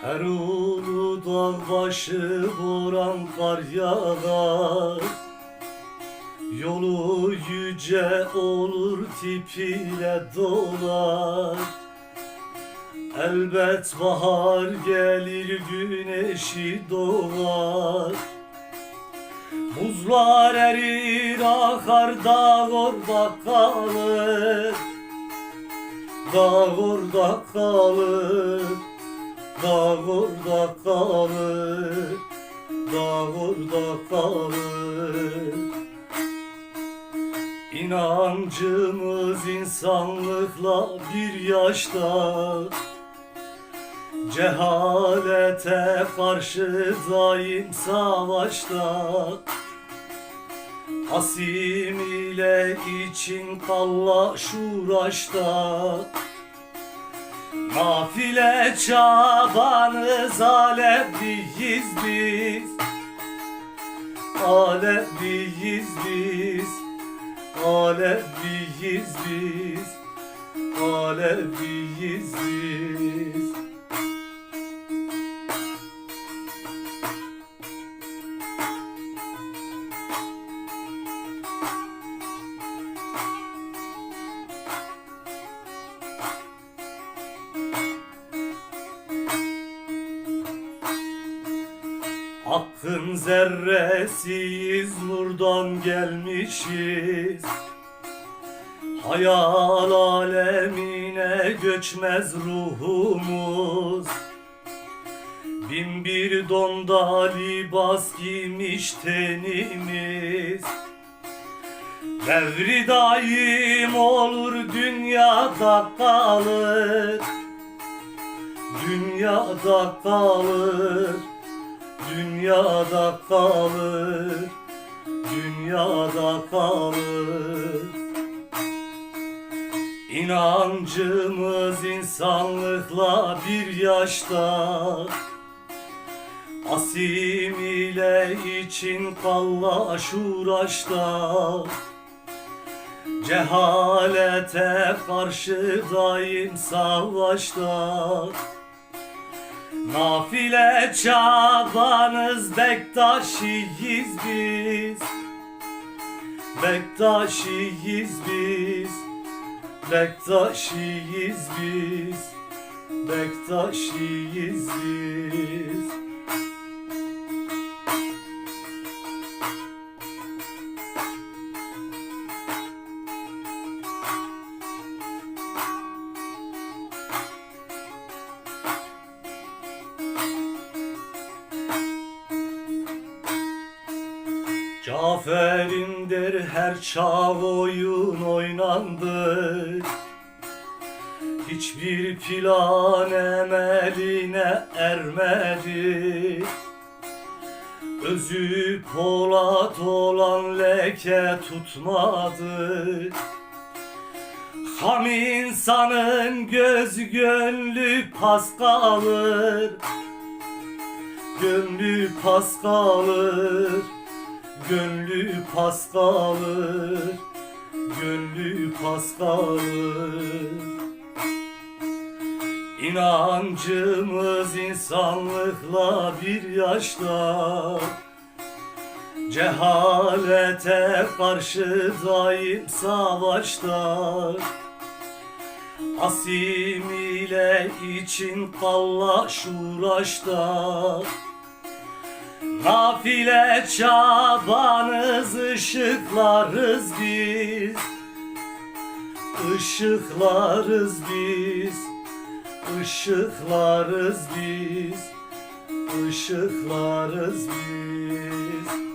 Her ulu dağ başı boran kar yağar Yolu yüce olur tipiyle dolar. Elbet bahar gelir güneşi doğar. Buzlar erir akar dağ orada kalır. Dağ orada kalır Dağ orada kalır Dağ orada kalır. İnancımız insanlıkla bir yaşta. Cehalete karşı daim savaşta. Asim ile için kallaş uğraşta Nafile çabanız aleviyiz biz. Aleviyiz biz. Aleviyiz biz. Aleviyiz biz Hakkın zerresiyiz nurdan gelmişiz. Hayal alemine göçmez ruhumuz. Bin bir donda libas giymiş tenimiz. Devri daim olur dünyada kalır. Dünyada kalır Dünyada kalır Dünyada kalır. İnancımız insanlıkla bir yaşta. Asim ile için kallaş uğraşta. Cehalete karşı daim savaşta Nafile çabanız Bektaşiyiz biz. Bektaşiyiz biz. Bektaşiyiz biz. Bektaşiyiz biz Cafer'in der her çağ oyun oynandı Hiçbir plan emeline ermedi. Özü polat olan leke tutmadı. Ham insanın gözü gönlü pas kalır Gönlü pas kalır Gönlü pas kalır Gönlü pas kalır İnancımız insanlıkla bir yaşta. Cehalete karşı daim savaşta. Asim ile için kallaş uğraşta Nafile çabanız ışıklarız biz. Işıklarız biz Işıklarız biz Işıklarız biz